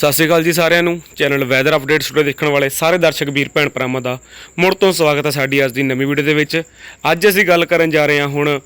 ਸਤਿ ਸ਼੍ਰੀ ਅਕਾਲ ਜੀ ਸਾਰਿਆਂ ਨੂੰ। ਚੈਨਲ ਵੈਦਰ ਅਪਡੇਟਸ ਸਟੂਡੀਓ ਦੇਖਣ ਵਾਲੇ ਸਾਰੇ ਦਰਸ਼ਕ ਵੀਰ ਭੈਣ ਭਰਾਵਾਂ ਦਾ ਮੁੜ ਤੋਂ ਸਵਾਗਤ ਹੈ ਸਾਡੀ ਅੱਜ ਦੀ ਨਵੀਂ ਵੀਡੀਓ ਦੇ ਵਿੱਚ। ਅੱਜ ਅਸੀਂ ਗੱਲ ਕਰਨ ਜਾ ਰਹੇ ਹਾਂ ਹੁਣ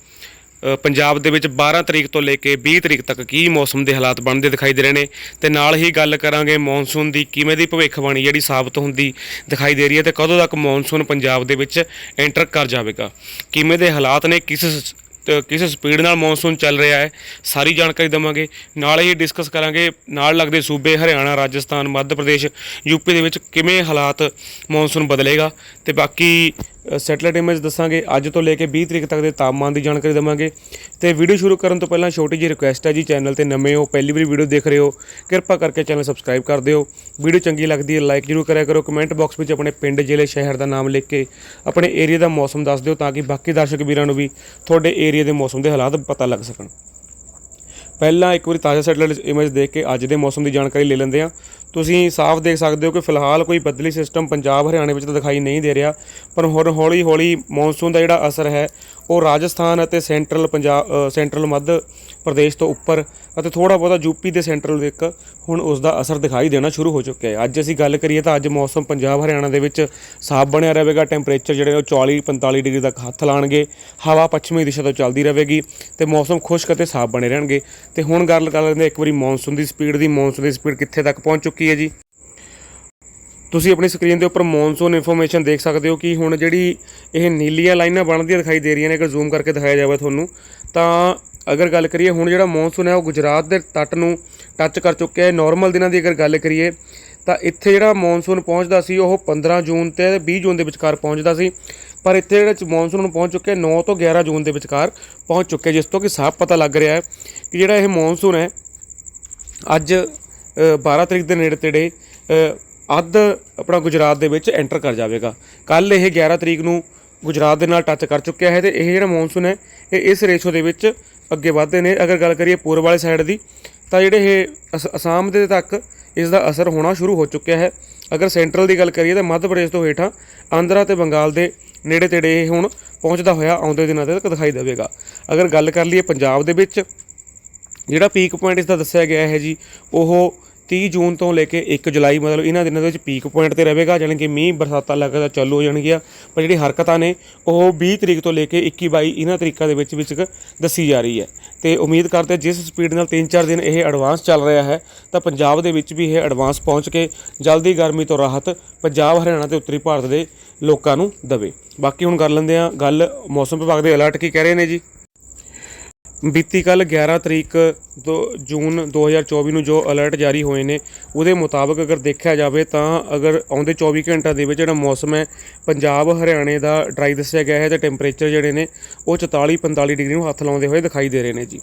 ਪੰਜਾਬ ਦੇ ਵਿੱਚ 12 ਤਰੀਕ ਤੋਂ ਲੈ ਕੇ 20 ਤਰੀਕ ਤੱਕ ਕੀ ਮੌਸਮ ਦੇ ਹਾਲਾਤ ਬਣਦੇ ਦਿਖਾਈ ਦੇ ਰਹੇ ਨੇ। ਤੇ ਨਾਲ ਹੀ ਗੱਲ ਕਰਾਂਗੇ ਮੌਨਸੂਨ ਦੀ ਕਿਵੇਂ ਦੀ ਭਵਿੱਖਬਾਣੀ ਜਿਹੜੀ ਸਾਬਤ ਹੁੰਦੀ ਦਿਖਾਈ ਦੇ ਰਹੀ ਹੈ ਤੇ ਕਦੋਂ ਤੱਕ ਮੌਨਸੂਨ ਪੰਜਾਬ ਦੇ ਵਿੱਚ ਐਂਟਰ ਕਰ ਜਾਵੇਗਾ। ਕਿਵੇਂ ਦੇ ਹਾਲਾਤ ਨੇ, ਕਿਸ ਤੇ ਕਿਸ ਸਪੀਡ ਨਾਲ ਮੌਨਸੂਨ ਚੱਲ ਰਿਹਾ ਹੈ, ਸਾਰੀ ਜਾਣਕਾਰੀ ਦਵਾਂਗੇ। ਨਾਲ ਹੀ ਡਿਸਕਸ ਕਰਾਂਗੇ, ਨਾਲ ਲੱਗਦੇ ਸੂਬੇ ਹਰਿਆਣਾ, ਰਾਜਸਥਾਨ, ਮੱਧ ਪ੍ਰਦੇਸ਼ ਯੂਪੀ ਦੇ ਵਿੱਚ ਕਿਵੇਂ ਹਾਲਾਤ ਮੌਨਸੂਨ ਬਦਲੇਗਾ। ਤੇ ਬਾਕੀ ਸੈਟਲਾਈਟ ਇਮੇਜ ਦੱਸਾਂਗੇ। ਅੱਜ ਤੋਂ ਲੈ ਕੇ 20 ਤਰੀਕ ਤੱਕ ਦੇ ਤਾਪਮਾਨ ਦੀ ਜਾਣਕਾਰੀ ਦਵਾਂਗੇ। ਤੇ ਵੀਡੀਓ ਸ਼ੁਰੂ ਕਰਨ ਤੋਂ ਪਹਿਲਾਂ ਛੋਟੀ ਜਿਹੀ ਰਿਕੁਐਸਟ ਹੈ ਜੀ ਚੈਨਲ ਤੇ ਨਵੇਂ ਹੋ, ਪਹਿਲੀ ਵਾਰੀ ਵੀਡੀਓ ਦੇਖ ਰਹੇ ਹੋ, ਕਿਰਪਾ ਕਰਕੇ ਚੈਨਲ ਸਬਸਕ੍ਰਾਈਬ ਕਰ ਦਿਓ। ਵੀਡੀਓ ਚੰਗੀ ਲੱਗਦੀ ਹੈ ਲਾਈਕ ਜ਼ਰੂਰ ਕਰਿਆ ਕਰੋ। ਕਮੈਂਟ ਬਾਕਸ ਵਿੱਚ ਆਪਣੇ ਪਿੰਡ, ਜ਼ਿਲ੍ਹੇ, ਸ਼ਹਿਰ ਦਾ ਨਾਮ ਲਿਖ ਕੇ ਆਪਣੇ ਏਰੀਆ ਦਾ ਮੌਸਮ ਦੱਸ ਦਿਓ, ਤਾਂ ਕਿ ਬਾਕੀ ਦਰਸ਼ਕ ਵੀਰਾਂ ਨੂੰ ਵੀ ਤੁਹਾਡੇ ਏਰੀਆ ਦੇ ਮੌਸਮ ਦੇ ਹਾਲਾਤ ਪਤਾ ਲੱਗ ਸਕਣ। ਪਹਿਲਾਂ ਇੱਕ ਵਾਰੀ ਤਾਜ਼ਾ ਸੈਟਲਾਈਟ ਇਮੇਜ ਦੇਖ ਕੇ ਅੱਜ ਦੇ ਮੌਸਮ ਦੀ ਜਾਣਕਾਰੀ ਲੈ ਲੈਂਦੇ ਹਾਂ। ਤੁਸੀਂ ਸਾਫ਼ ਦੇਖ ਸਕਦੇ ਹੋ ਕਿ ਫਿਲਹਾਲ ਕੋਈ ਬਦਲੀ ਸਿਸਟਮ ਪੰਜਾਬ, ਹਰਿਆਣੇ ਵਿੱਚ ਤਾਂ ਦਿਖਾਈ ਨਹੀਂ ਦੇ ਰਿਹਾ, ਪਰ ਹੁਣ ਹੌਲੀ ਹੌਲੀ ਮੌਨਸੂਨ ਦਾ ਜਿਹੜਾ ਅਸਰ ਹੈ, ਉਹ ਰਾਜਸਥਾਨ ਅਤੇ ਸੈਂਟਰਲ ਪੰਜਾਬ ਸੈਂਟਰਲ ਮੱਧ ਪ੍ਰਦੇਸ਼ ਤੋਂ ਉੱਪਰ ਅਤੇ ਥੋੜਾ ਬਹੁਤਾ ਯੂਪੀ ਦੇ ਸੈਂਟਰਲ ਦੇ ਇੱਕ ਹੁਣ ਉਸ ਦਾ ਅਸਰ ਦਿਖਾਈ ਦੇਣਾ ਸ਼ੁਰੂ ਹੋ ਚੁੱਕਿਆ ਹੈ। ਅੱਜ ਅਸੀਂ ਗੱਲ ਕਰੀਏ ਤਾਂ ਅੱਜ ਮੌਸਮ ਪੰਜਾਬ, ਹਰਿਆਣਾ ਦੇ ਵਿੱਚ ਸਾਫ਼ ਬਣਿਆ ਰਹੇਗਾ। ਟੈਂਪਰੇਚਰ ਜਿਹੜੇ ਉਹ 40 45 ਡਿਗਰੀ ਤੱਕ ਹੱਥ ਲਾਣਗੇ। ਹਵਾ ਪੱਛਮੀ ਦਿਸ਼ਾ ਤੋਂ ਚੱਲਦੀ ਰਹੇਗੀ ਤੇ ਮੌਸਮ ਖੁਸ਼ਕ ਅਤੇ ਸਾਫ਼ ਬਣੇ ਰਹਿਣਗੇ। ਤੇ ਹੁਣ ਗੱਲ ਕਰ ਲੈਂਦੇ ਹਾਂ ਇੱਕ ਵਾਰੀ ਮੌਨਸੂਨ ਦੀ ਸਪੀਡ ਦੀ। ਮੌਨਸੂਨ ਦੀ ਸਪੀਡ ਕਿੱਥੇ ਤੱਕ ਪਹੁੰਚ ਚੁੱਕੀ ਹੈ ਜੀ? ਤੁਸੀਂ ਆਪਣੀ ਸਕਰੀਨ ਦੇ ਉੱਪਰ ਮੌਨਸੂਨ ਇਨਫੋਰਮੇਸ਼ਨ ਦੇਖ ਸਕਦੇ ਹੋ ਕਿ ਹੁਣ ਜਿਹੜੀ ਇਹ ਨੀਲੀਆਂ ਲਾਈਨਾਂ ਬਣਦੀਆਂ ਦਿਖਾਈ ਦੇ ਰਹੀਆਂ ਨੇ। ਅਗਰ ਜ਼ੂਮ ਕਰਕੇ ਦਿਖਾਇਆ ਜਾਵੇ ਤੁਹਾਨੂੰ, ਤਾਂ ਅਗਰ ਗੱਲ ਕਰੀਏ ਹੁਣ ਜਿਹੜਾ ਮੌਨਸੂਨ ਹੈ ਉਹ ਗੁਜਰਾਤ ਦੇ ਤੱਟ ਨੂੰ ਟੱਚ ਕਰ ਚੁੱਕਿਆ ਹੈ ਨਾਰਮਲ ਦਿਨਾਂ ਦੀ ਅਗਰ ਗੱਲ ਕਰੀਏ ਤਾਂ ਇੱਥੇ ਜਿਹੜਾ ਮੌਨਸੂਨ ਪਹੁੰਚਦਾ ਸੀ ਉਹ 15 ਜੂਨ ਤੇ 20 ਜੂਨ ਦੇ ਵਿਚਕਾਰ ਪਹੁੰਚਦਾ ਸੀ। ਪਰ ਇੱਥੇ ਜਿਹੜਾ ਮੌਨਸੂਨ ਨੂੰ ਪਹੁੰਚ ਚੁੱਕਿਆ 9 ਤੋਂ 11 ਜੂਨ ਦੇ ਵਿਚਕਾਰ ਪਹੁੰਚ ਚੁੱਕਿਆ ਜਿਸ ਤੋਂ ਕਿ ਸਾਫ਼ ਪਤਾ ਲੱਗ ਰਿਹਾ ਹੈ ਕਿ ਜਿਹੜਾ ਇਹ ਮੌਨਸੂਨ ਹੈ ਅੱਜ ਅ, 12 ਤਰੀਕ ਦੇ ਨੇੜੇ ਤੇੜੇ ਅੱਧ ਆਪਣਾ ਗੁਜਰਾਤ ਦੇ ਵਿੱਚ ਐਂਟਰ ਕਰ ਜਾਵੇਗਾ। ਕੱਲ ਇਹ 11 ਤਰੀਕ ਨੂੰ ਗੁਜਰਾਤ ਦੇ ਨਾਲ ਟੱਚ ਕਰ ਚੁੱਕਿਆ ਹੈ ਤੇ ਇਹ ਜਿਹੜਾ ਮੌਨਸੂਨ ਹੈ ਇਹ ਇਸ ਰੇਸ਼ੋ ਦੇ ਵਿੱਚ ਅੱਗੇ ਵਧਦੇ ਨੇ। ਅਗਰ ਗੱਲ ਕਰੀਏ ਪੂਰਬ ਵਾਲੇ ਸਾਈਡ ਦੀ, ਤਾਂ ਜਿਹੜੇ ਇਹ ਅਸ- ਅਸਾਮ ਦੇ ਤੱਕ ਇਸ ਦਾ ਅਸਰ ਹੋਣਾ ਸ਼ੁਰੂ ਹੋ ਚੁੱਕਿਆ ਹੈ। ਅਗਰ ਸੈਂਟਰਲ ਦੀ ਗੱਲ ਕਰੀਏ ਤਾਂ ਮੱਧ ਪ੍ਰਦੇਸ਼ ਤੋਂ ਹੇਠਾਂ ਆਂਧਰਾ ਤੇ ਬੰਗਾਲ ਦੇ ਨੇੜੇ ਤੇੜੇ ਇਹ ਹੁਣ ਪਹੁੰਚਦਾ ਹੋਇਆ ਆਉਂਦੇ ਦਿਨਾਂ ਦੇ ਤੱਕ ਦਿਖਾਈ ਦੇਵੇਗਾ। ਅਗਰ ਗੱਲ ਕਰ ਲਈਏ ਪੰਜਾਬ ਦੇ ਵਿੱਚ, ਜਿਹੜਾ ਪੀਕ ਪੁਆਇੰਟ ਇਸ ਦਾ ਦੱਸਿਆ ਗਿਆ ਹੈ ਜੀ, ਉਹ 30 ਜੂਨ ਤੋਂ ਲੈ ਕੇ 1 ਜੁਲਾਈ ਮਤਲਬ ਇਹਨਾਂ ਦਿਨਾਂ ਦੇ ਵਿੱਚ ਪੀਕ ਪੁਆਇੰਟ ਤੇ ਰਹੇਗਾ, ਜਾਣੀ ਕਿ ਮੀਂਹ ਬਰਸਾਤਾਂ ਲਗਾਤਾਰ ਚਾਲੂ ਹੋ ਜਾਣਗੀਆਂ, ਪਰ ਜਿਹੜੀ ਹਰਕਤਾਂ ਨੇ, ਉਹ 20 ਤਰੀਕ ਤੋਂ ਲੈ ਕੇ 21 22 ਇਹਨਾਂ ਤਰੀਕਾਂ ਦੇ ਵਿੱਚ ਵਿੱਚ ਦੱਸੀ ਜਾ ਰਹੀ ਹੈ। ਤੇ ਉਮੀਦ ਕਰਦੇ ਜਿਸ ਸਪੀਡ ਨਾਲ 3-4 ਦਿਨ ਇਹ ਐਡਵਾਂਸ ਚੱਲ ਰਿਹਾ ਹੈ, ਤਾਂ ਪੰਜਾਬ ਦੇ ਵਿੱਚ ਵੀ ਇਹ ਐਡਵਾਂਸ ਪਹੁੰਚ ਕੇ ਜਲਦੀ ਗਰਮੀ ਤੋਂ ਰਾਹਤ ਪੰਜਾਬ, ਹਰਿਆਣਾ ਤੇ ਉੱਤਰੀ ਭਾਰਤ ਦੇ ਲੋਕਾਂ ਨੂੰ ਦਵੇ। ਬਾਕੀ ਹੁਣ ਕਰ ਲੈਂਦੇ ਆ ਗੱਲ ਮੌਸਮ ਵਿਭਾਗ ਦੇ ਅਲਰਟ ਕੀ ਕਹਿ ਰਹੇ ਨੇ ਜੀ? ਬੀਤੀ ਕੱਲ 11 ਤਰੀਕ ਦੋ ਜੂਨ 2024 ਨੂੰ ਜੋ ਅਲਰਟ ਜਾਰੀ ਹੋਏ ਨੇ ਉਹਦੇ ਮੁਤਾਬਕ ਅਗਰ ਦੇਖਿਆ ਜਾਵੇ ਤਾਂ ਅਗਰ ਆਉਂਦੇ 24 ਘੰਟਿਆਂ ਦੇ ਵਿੱਚ ਜਿਹੜਾ ਮੌਸਮ ਹੈ ਪੰਜਾਬ ਹਰਿਆਣੇ ਦਾ ਡਰਾਈ ਦੱਸਿਆ ਗਿਆ ਹੈ ਤੇ ਟੈਂਪਰੇਚਰ ਜਿਹੜੇ ਨੇ ਉਹ 44 45 ਡਿਗਰੀ ਨੂੰ ਹੱਥ ਲਾਉਂਦੇ ਹੋਏ ਦਿਖਾਈ ਦੇ ਰਹੇ ਨੇ ਜੀ।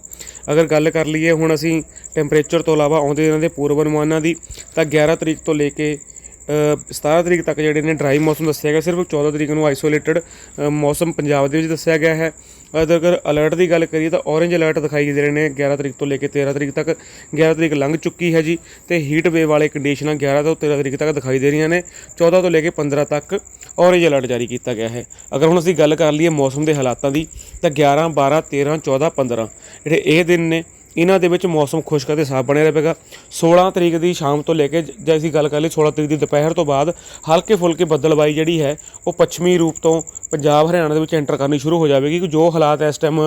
ਅਗਰ ਗੱਲ ਕਰ ਲਈਏ ਹੁਣ ਅਸੀਂ ਟੈਂਪਰੇਚਰ ਤੋਂ ਇਲਾਵਾ ਆਉਂਦੇ ਦਿਨਾਂ ਦੇ ਪੂਰਵ ਅਨੁਮਾਨਾਂ ਦੀ ਤਾਂ 11 ਤਰੀਕ ਤੋਂ ਲੈ ਕੇ ਅ, 17 ਤਰੀਕ ਤੱਕ ਜਿਹੜੇ ਨੇ ਡਰਾਈ ਮੌਸਮ ਦੱਸਿਆ ਗਿਆ ਸਿਰਫ 14 ਤਰੀਕ ਨੂੰ ਆਈਸੋਲੇਟਡ ਮੌਸਮ ਪੰਜਾਬ ਦੇ ਵਿੱਚ ਦੱਸਿਆ ਗਿਆ ਹੈ। ਅਗਰ ਅਲਰਟ ਦੀ ਗੱਲ ਕਰੀਏ ਤਾਂ ਔਰੇਂਜ ਅਲਰਟ ਦਿਖਾਈ ਦੇ ਰਹੇ ਨੇ 11 ਤਰੀਕ ਤੋਂ ਲੈ ਕੇ 13 ਤਰੀਕ ਤੱਕ। 11 ਤਰੀਕ ਲੰਘ ਚੁੱਕੀ ਹੈ ਜੀ ਤੇ ਹੀਟ ਵੇਵ ਵਾਲੇ ਕੰਡੀਸ਼ਨਾਂ 11 ਤੋਂ 13 ਤਰੀਕ ਤੱਕ ਦਿਖਾਈ ਦੇ ਰਹੀਆਂ ਨੇ। 14 ਤੋਂ ਲੈ ਕੇ 15 ਤੱਕ ਔਰੇਂਜ ਅਲਰਟ ਜਾਰੀ ਕੀਤਾ ਗਿਆ ਹੈ। ਅਗਰ ਹੁਣ ਅਸੀਂ ਗੱਲ ਕਰ ਲਈਏ ਮੌਸਮ ਦੇ ਹਾਲਾਤਾਂ ਦੀ ਤਾਂ 11 12 13 14 15 ਜਿਹੜੇ ਇਹ ਦਿਨ ਨੇ ਇਹਨਾਂ ਦੇ ਵਿੱਚ ਮੌਸਮ ਖੁਸ਼ਕ ਅਤੇ ਸਾਫ਼ ਬਣਿਆ ਰਹੇਗਾ। 16 ਤਰੀਕ ਦੀ ਸ਼ਾਮ ਤੋਂ ਲੈ ਕੇ ਜੇ ਅਸੀਂ ਗੱਲ ਕਰ ਲਈ 16 ਤਰੀਕ ਦੀ ਦੁਪਹਿਰ ਤੋਂ ਬਾਅਦ ਹਲਕੇ ਫੁਲਕੇ ਬੱਦਲਬਾਈ ਜਿਹੜੀ ਹੈ, ਉਹ ਪੱਛਮੀ ਰੂਪ ਤੋਂ ਪੰਜਾਬ, ਹਰਿਆਣਾ ਦੇ ਵਿੱਚ ਐਂਟਰ ਕਰਨੀ ਸ਼ੁਰੂ ਹੋ ਜਾਵੇਗੀ ਕਿ ਜੋ ਹਾਲਾਤ ਇਸ ਟਾਈਮ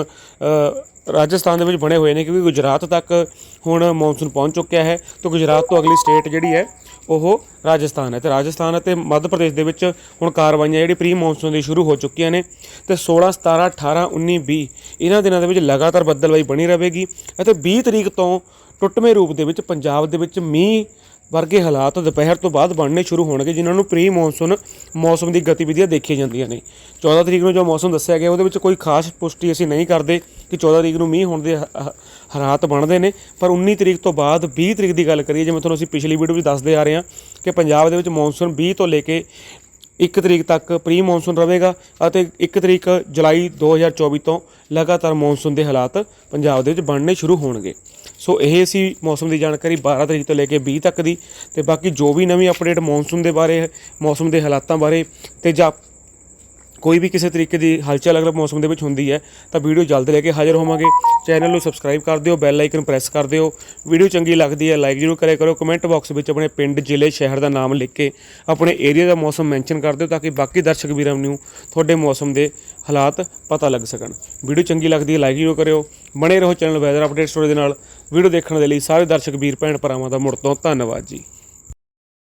ਰਾਜਸਥਾਨ ਦੇ ਵਿੱਚ ਬਣੇ ਹੋਏ ਨੇ ਕਿਉਂਕਿ ਗੁਜਰਾਤ ਤੱਕ ਹੁਣ ਮੌਨਸੂਨ ਪਹੁੰਚ ਚੁੱਕਿਆ ਹੈ। ਤੇ ਗੁਜਰਾਤ ਤੋਂ ਅਗਲੀ ਸਟੇਟ ਜਿਹੜੀ ਹੈ, ਉਹ ਰਾਜਸਥਾਨ ਹੈ। ਤੇ ਰਾਜਸਥਾਨ ਅਤੇ ਮੱਧ ਪ੍ਰਦੇਸ਼ ਦੇ ਵਿੱਚ ਹੁਣ ਕਾਰਵਾਈਆਂ ਜਿਹੜੀ ਪ੍ਰੀ ਮੌਨਸੂਨ ਦੀ ਸ਼ੁਰੂ ਹੋ ਚੁੱਕੀਆਂ ਨੇ। ਤੇ 16 17 18 19 20 ਇਹਨਾਂ ਦਿਨਾਂ ਦੇ ਵਿੱਚ ਲਗਾਤਾਰ ਬੱਦਲਬਾਈ ਬਣੀ ਰਹੇਗੀ। ਅਤੇ 20 ਤਰੀਕ ਤੋਂ ਟੁੱਟਵੇਂ ਰੂਪ ਦੇ ਵਿੱਚ ਪੰਜਾਬ ਦੇ ਵਿੱਚ ਮੀਂਹ ਵਰਗੇ ਹਾਲਾਤ ਦੁਪਹਿਰ ਤੋਂ ਬਾਅਦ ਬਣਨੇ ਸ਼ੁਰੂ ਹੋਣਗੇ, ਜਿਨ੍ਹਾਂ ਨੂੰ ਪ੍ਰੀ ਮੌਨਸੂਨ ਮੌਸਮ ਦੀ ਗਤੀਵਿਧੀਆਂ ਦੇਖੀਆਂ ਜਾਂਦੀਆਂ ਨੇ। 14 ਤਰੀਕ ਨੂੰ ਜੋ ਮੌਸਮ ਦੱਸਿਆ ਗਿਆ, ਉਹਦੇ ਵਿੱਚ ਕੋਈ ਖਾਸ ਪੁਸ਼ਟੀ ਅਸੀਂ ਨਹੀਂ ਕਰਦੇ ਕਿ 14 ਤਰੀਕ ਨੂੰ ਮੀਂਹ ਹੋਣ ਦੇ ਹਾਲਾਤ ਬਣਦੇ ਨੇ। ਪਰ 19 ਤਰੀਕ ਤੋਂ ਬਾਅਦ 20 ਤਰੀਕ ਦੀ ਗੱਲ ਕਰੀਏ, ਜਿਵੇਂ ਤੁਹਾਨੂੰ ਅਸੀਂ ਪਿਛਲੀ ਵੀਡੀਓ ਵਿੱਚ ਦੱਸਦੇ ਆ ਰਹੇ ਹਾਂ ਕਿ ਪੰਜਾਬ ਦੇ ਵਿੱਚ ਮੌਨਸੂਨ 20 ਤੋਂ ਲੈ ਕੇ 1 ਤਰੀਕ ਤੱਕ ਪ੍ਰੀ ਮੌਨਸੂਨ ਰਹੇਗਾ ਅਤੇ 1 ਤਰੀਕ ਜੁਲਾਈ 2024 ਤੋਂ ਲਗਾਤਾਰ ਮੌਨਸੂਨ ਦੇ ਹਾਲਾਤ ਪੰਜਾਬ ਦੇ ਵਿੱਚ ਬਣਨੇ ਸ਼ੁਰੂ ਹੋਣਗੇ। ਸੋ ਇਹ ਸੀ ਮੌਸਮ ਦੀ ਜਾਣਕਾਰੀ 12 ਤਰੀਕ ਤੋਂ ਲੈ ਕੇ 20 ਤੱਕ ਦੀ। ਤੇ ਬਾਕੀ ਜੋ ਵੀ ਨਵੀਂ ਅਪਡੇਟ ਮੌਨਸੂਨ ਦੇ ਬਾਰੇ, ਮੌਸਮ ਦੇ ਹਾਲਾਤਾਂ ਬਾਰੇ ਤੇ ਜਾਂ ਕੋਈ ਵੀ ਕਿਸੇ ਤਰੀਕੇ ਦੀ ਹਲਚਲ ਅਗਰ ਮੌਸਮ ਦੇ ਵਿੱਚ ਹੁੰਦੀ ਹੈ, ਤਾਂ ਵੀਡੀਓ ਜਲਦ ਲੈ ਕੇ ਹਾਜ਼ਰ ਹੋਵਾਂਗੇ। ਚੈਨਲ ਨੂੰ ਸਬਸਕ੍ਰਾਈਬ ਕਰ ਦਿਓ ਬੈਲ ਆਈਕਨ ਪ੍ਰੈਸ ਕਰ ਦਿਓ। ਵੀਡੀਓ ਚੰਗੀ ਲੱਗਦੀ ਹੈ ਲਾਈਕ ਜ਼ਰੂਰ ਕਰਿਆ ਕਰੋ। ਕਮੈਂਟ ਬਾਕਸ ਵਿੱਚ ਆਪਣੇ ਪਿੰਡ, ਜ਼ਿਲ੍ਹੇ, ਸ਼ਹਿਰ ਦਾ ਨਾਮ ਲਿਖ ਕੇ ਆਪਣੇ ਏਰੀਆ ਦਾ ਮੌਸਮ ਮੈਂਸ਼ਨ ਕਰ ਦਿਓ, ਤਾਂ ਕਿ ਬਾਕੀ ਦਰਸ਼ਕ ਵੀਰਾਂ ਨੂੰ ਤੁਹਾਡੇ ਮੌਸਮ ਦੇ ਹਾਲਾਤ ਪਤਾ ਲੱਗ ਸਕਣ। ਵੀਡੀਓ ਚੰਗੀ ਲੱਗਦੀ ਹੈ ਲਾਈਕ ਜ਼ਰੂਰ ਕਰਿਓ। ਬਣੇ ਰਹੋ ਚੈਨਲ ਵੈਦਰ ਅਪਡੇਟ ਸਟੋਰੀ ਦੇ ਨਾਲ। ਵੀਡੀਓ ਦੇਖਣ ਦੇ ਲਈ ਸਾਰੇ ਦਰਸ਼ਕ, ਵੀਰ, ਭੈਣ, ਭਰਾਵਾਂ ਦਾ ਮੁੜ ਤੋਂ ਧੰਨਵਾਦ ਜੀ।